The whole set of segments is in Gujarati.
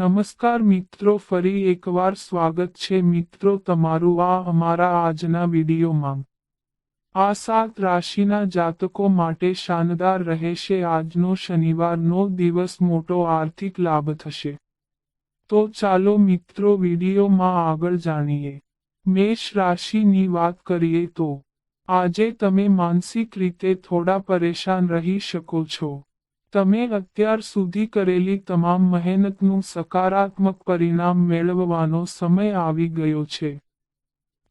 નમસ્કાર મિત્રો, ફરી એકવાર સ્વાગત છે મિત્રો તમારું આ અમારા આજના વિડીયોમાં. આ સાત રાશિના જાતકો માટે શાનદાર રહેશે. આજનો શનિવારનો દિવસ મોટો આર્થિક લાભ થશે. તો ચાલો મિત્રો વિડીયોમાં આગળ જાણીએ. મેષ રાશિની વાત કરીએ તો, આજે તમે માનસિક રીતે થોડા પરેશાન રહી શકો છો. તમે અત્યાર સુધી કરેલી તમામ મહેનતનું સકારાત્મક પરિણામ મેળવવાનો સમય આવી ગયો છે.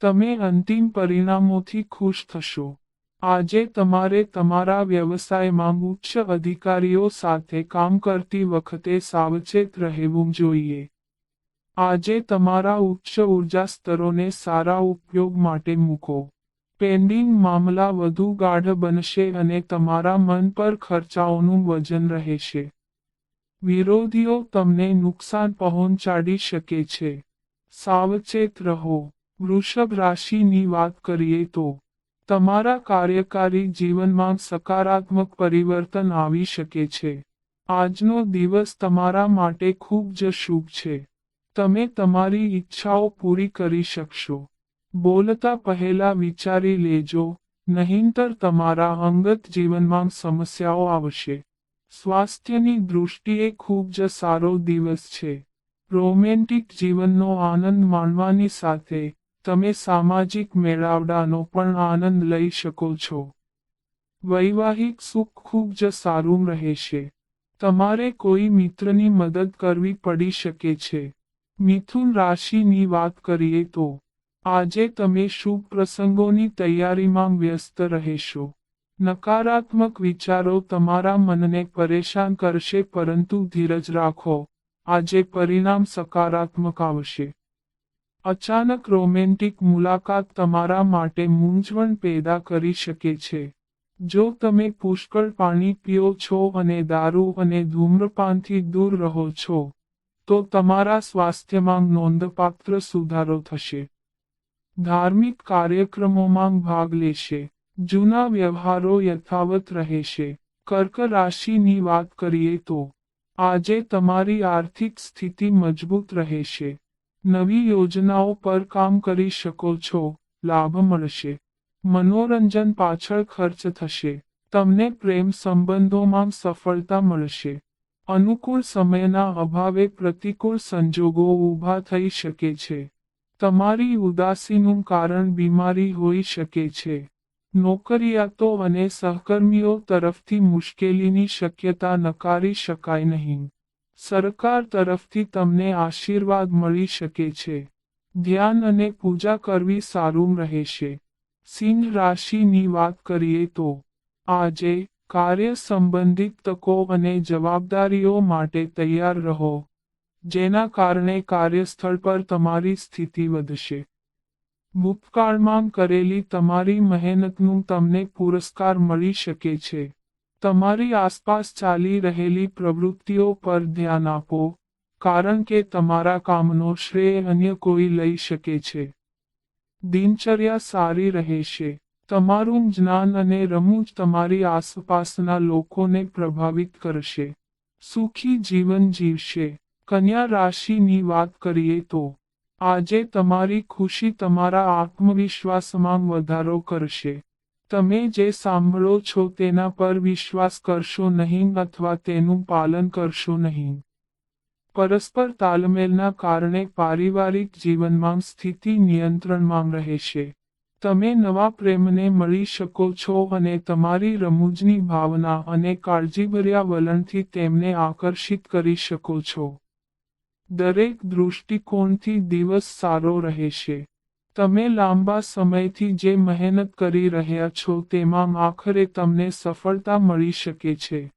તમે અંતિમ પરિણામોથી ખુશ થશો. આજે તમારે તમારા વ્યવસાયમાં ઉચ્ચ અધિકારીઓ સાથે કામ કરતી વખતે સાવચેત રહેવું જોઈએ. આજે તમારા ઉચ્ચ ઊર્જા સ્તરોને સારા ઉપયોગ માટે મૂકો. પેન્ડિંગ મામલા વધુ ગાઢ બનશે અને તમારા મન પર ખર્ચાઓનું વજન રહેશે. વિરોધીઓ તમને નુકસાન પહોંચાડી શકે છે. સાવચેત રહો. વૃષભ રાશિની વાત કરીએ તો, તમારા કાર્યકારી જીવનમાં સકારાત્મક પરિવર્તન આવી શકે છે. આજનો દિવસ તમારા માટે ખૂબ જ શુભ છે. તમે તમારી ઈચ્છાઓ પૂરી કરી શકશો. બોલતા પહેલા વિચારી લેજો, નહીંતર તમારા અંગત જીવનમાં સમસ્યાઓ આવશે. સ્વાસ્થ્યની દૃષ્ટિએ ખૂબ જ સારો દિવસ છે. રોમેન્ટિક જીવનનો આનંદ માણવાની સાથે, તમે સામાજિક મેળાવડાનો પણ આનંદ લઈ શકો છો. વૈવાહિક સુખ ખૂબ જ સારું રહેશે. તમારે કોઈ મિત્રની મદદ કરવી પડી શકે છે. મિથુન રાશિની વાત કરીએ તો આજે તમે શુભ પ્રસંગોની તૈયારીમાં વ્યસ્ત રહેશો. નકારાત્મક વિચારો તમારા મનને પરેશાન કરશે પરંતુ ધીરજ રાખો. આજે પરિણામ સકારાત્મક આવશે. અચાનક રોમેન્ટિક મુલાકાત તમારા માટે મૂંઝવણ પેદા કરી શકે છે. જો તમે પુષ્કળ પાણી પીઓ છો અને દારૂ અને ધૂમ્રપાનથી દૂર રહો છો, તો તમારા સ્વાસ્થ્યમાં નોંધપાત્ર સુધારો થશે. ધાર્મિક કાર્યક્રમોમાં ભાગ લેશે. જૂના વ્યવહારો યથાવત રહેશે. કર્ક રાશિની વાત કરીએ તો, આજે તમારી આર્થિક સ્થિતિ મજબૂત રહેશે. નવી યોજનાઓ પર કામ કરી શકો છો. લાભ મળશે. મનોરંજન પાછળ ખર્ચ થશે. તમને પ્રેમ સંબંધોમાં સફળતા મળશે. અનુકૂળ સમયના અભાવે પ્રતિકૂળ સંજોગો ઊભા થઈ શકે છે. તમારી ઉદાસીનું કારણ બીમારી હોઈ શકે છે. નોકરિયાતો અને સહકર્મીઓ તરફથી મુશ્કેલીની શક્યતા નકારી શકાય નહીં. સરકાર તરફથી તમને આશીર્વાદ મળી શકે છે. ધ્યાન અને પૂજા કરવી સારું રહેશે. સિંહ રાશિની વાત કરીએ તો, આજે કાર્ય સંબંધિત તકો અને જવાબદારીઓ માટે તૈયાર રહો. જેના કારણે કાર્યસ્થળ પર તમારી સ્થિતિ વધશે. ભૂતકાળમાં કરેલી તમારી મહેનતનું તમને પુરસ્કાર મળી શકે છે. તમારી આસપાસ ચાલી રહેલી પ્રવૃત્તિઓ પર ધ્યાન આપો, કારણ કે તમારા કામનો શ્રેય અન્ય કોઈ લઈ શકે છે. દિનચર્યા સારી રહેશે. તમારું જ્ઞાન અને રમૂજ તમારી આસપાસના લોકોને પ્રભાવિત કરશે. સુખી જીવન જીવશે. કન્યા રાશિની વાત કરીએ તો, આજે તમારી ખુશી તમારા આત્મવિશ્વાસમાં વધારો કરશે. તમે જે સાંભળો છો તેના પર વિશ્વાસ કરશો નહીં અથવા તેનું પાલન કરશો નહીં. પરસ્પર તાલમેલના કારણે પારિવારિક જીવનમાં સ્થિતિ નિયંત્રણમાં રહેશે. તમે નવા પ્રેમને મળી શકો છો અને તમારી રમૂજની ભાવના અને કાળજીભર્યા વલણથી તેમને આકર્ષિત કરી શકો છો. દરેક દૃષ્ટિકોણથી દિવસ સારો રહેશે. તમે લાંબા સમયથી જે મહેનત કરી રહ્યા છો તેમાં આખરે તમને સફળતા મળી શકે છે.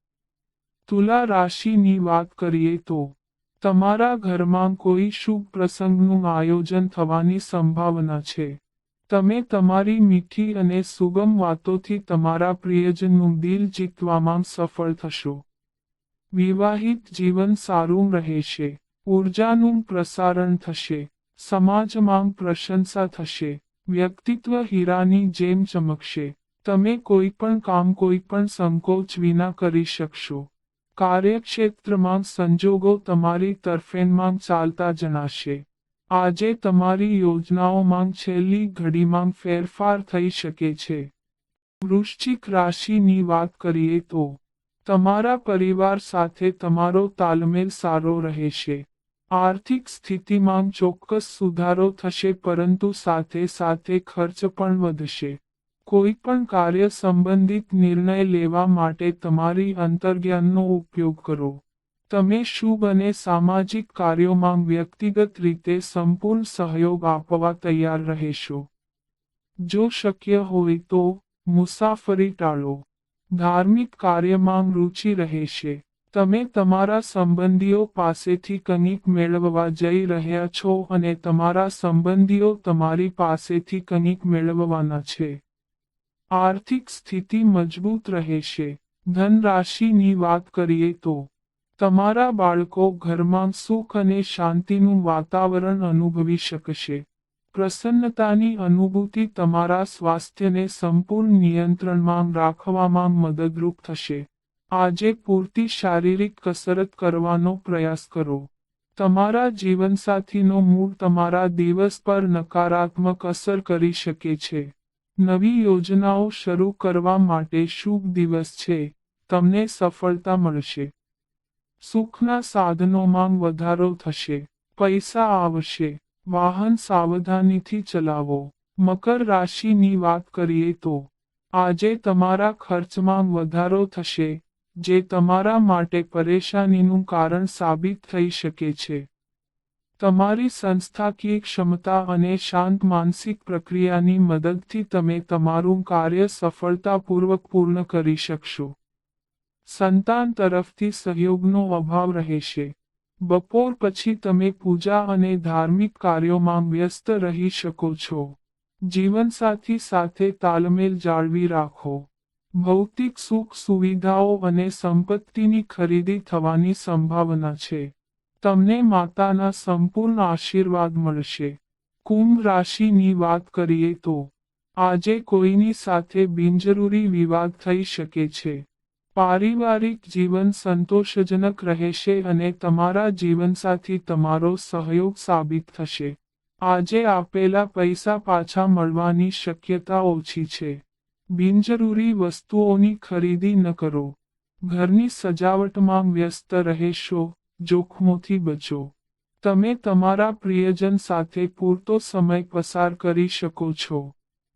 તુલા રાશિની વાત કરીએ તો, તમારા ઘરમાં કોઈ શુભ પ્રસંગનું આયોજન થવાની સંભાવના છે. તમે તમારી મીઠી અને સુગમ વાતોથી તમારા પ્રિયજનનું દિલ જીતવામાં સફળ થશો. વિવાહિત જીવન સારું રહેશે. ઉર્જાનું પ્રસારણ થશે સમાજમાં પ્રશંસા થશે વ્યક્તિત્વ હીરાની જેમ ચમકશે તમે કોઈ પણ કામ કોઈ પણ સંકોચ વિના કરી શકશો કાર્યક્ષેત્રમાં સંજોગો તમારી તરફેણમાં ચાલતા જણાશે આજે તમારી યોજનાઓમાં છેલ્લી ઘડીમાં ફેરફાર થઈ શકે છે વૃશ્ચિક રાશિની વાત કરીએ તો તમારા પરિવાર સાથે તમારો તાલમેલ સારો રહેશે આર્થિક સ્થિતિમાં ચોક્કસ સુધારો થશે, પરંતુ સાથે સાથે ખર્ચ પણ વધશે. કોઈ પણ કાર્ય સંબંધિત નિર્ણય લેવા માટે તમારી અંતર્જ્ઞાનનો ઉપયોગ કરો. તમે શુભ અને સામાજિક કાર્યોમાં વ્યક્તિગત રીતે સંપૂર્ણ સહયોગ આપવા તૈયાર રહેશો. જો શક્ય હોય તો મુસાફરી ટાળો. ધાર્મિક કાર્યમાં રુચિ રહેશે. તમે તમારા સંબંધીઓ પાસેથી કંઈક મેળવવા જઈ રહ્યા છો અને તમારા સંબંધીઓ તમારી પાસેથી કંઈક મેળવવાના છે. આર્થિક સ્થિતિ મજબૂત રહેશે. ધનરાશિની વાત કરીએ તો, તમારા બાળકો ઘરમાં સુખ અને શાંતિનું વાતાવરણ અનુભવી શકશે. પ્રસન્નતાની અનુભૂતિ તમારા સ્વાસ્થ્યને સંપૂર્ણ નિયંત્રણમાં રાખવામાં મદદરૂપ થશે. આજે પૂરતી શારીરિક કસરત કરવાનો પ્રયાસ કરો. તમારા જીવનસાથીનો મૂળ તમારા દિવસ પર નકારાત્મક અસર કરી શકે છે. નવી યોજનાઓ શરૂ કરવા માટે શુભ દિવસ છે. તમને સફળતા મળશે. સુખના સાધનોમાં વધારો થશે. પૈસા આવશે. વાહન સાવધાનીથી ચલાવો. મકર રાશિની વાત કરીએ તો, આજે તમારા ખર્ચમાં વધારો થશે. જે તમારા માટે પરેશાનીનું કારણ સાબિત થઈ શકે છે. તમારી સંસ્થાકીય ક્ષમતા અને શાંત માનસિક પ્રક્રિયાની મદદથી તમે તમારું કાર્ય સફળતાપૂર્વક પૂર્ણ કરી શકશો. સંતાન તરફથી સહયોગનો અભાવ રહેશે. બપોર પછી તમે પૂજા અને ધાર્મિક કાર્યોમાં વ્યસ્ત રહી શકો છો. જીવનસાથી સાથે તાલમેલ જાળવી રાખો. ભૌતિક સુખ સુવિધાઓ અને સંપત્તિની ખરીદી થવાની સંભાવના છે. તમને માતાના સંપૂર્ણ આશીર્વાદ મળશે. કુંભ રાશિની વાત કરીએ તો, આજે કોઈની સાથે બિનજરૂરી વિવાદ થઈ શકે છે. પારિવારિક જીવન સંતોષજનક રહેશે અને તમારા જીવનસાથી તમારો સહયોગ સાબિત થશે. આજે આપેલા પૈસા પાછા મળવાની શક્યતા ઓછી છે. બિનજરૂરી વસ્તુઓની ખરીદી ન કરો. ઘરની સજાવટમાં વ્યસ્ત રહેશો, જોખમોથી બચો. તમે તમારા પ્રિયજન સાથે પૂરતો સમય પસાર કરી શકો છો.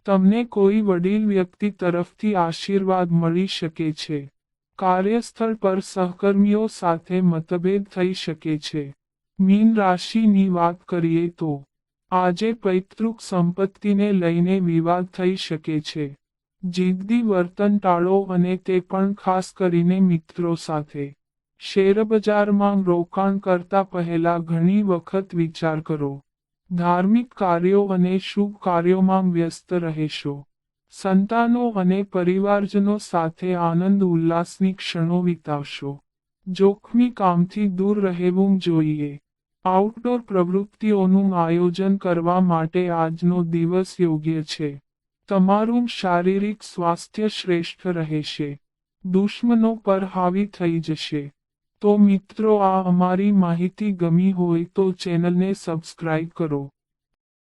તમને કોઈ વડીલ વ્યક્તિ તરફથી આશીર્વાદ મળી શકે છે. કાર્યસ્થળ પર સહકર્મીઓ સાથે મતભેદ થઈ શકે છે. મીન રાશિની વાત કરીએ તો, આજે પૈતૃક સંપત્તિને લઈને વિવાદ થઈ શકે છે. જિદ્દી વર્તન ટાળો અને તે પણ ખાસ કરીને મિત્રો સાથે. શેરબજારમાં રોકાણ કરતા પહેલા ઘણી વખત વિચાર કરો. ધાર્મિક કાર્યો અને શુભ કાર્યોમાં વ્યસ્ત રહેશો. સંતાનો અને પરિવારજનો સાથે આનંદ ઉલ્લાસની ક્ષણો વિતાવશો. જોખમી કામથી દૂર રહેવું જોઈએ. આઉટડોર પ્રવૃત્તિઓનું આયોજન કરવા માટે આજનો દિવસ યોગ્ય છે. તમારું શારીરિક સ્વાસ્થ્ય શ્રેષ્ઠ રહેશે. દુશ્મનો પર હાવી થઈ જશે. તો મિત્રો, આ અમારી માહિતી ગમી હોય તો ચેનલને સબસ્ક્રાઇબ કરો.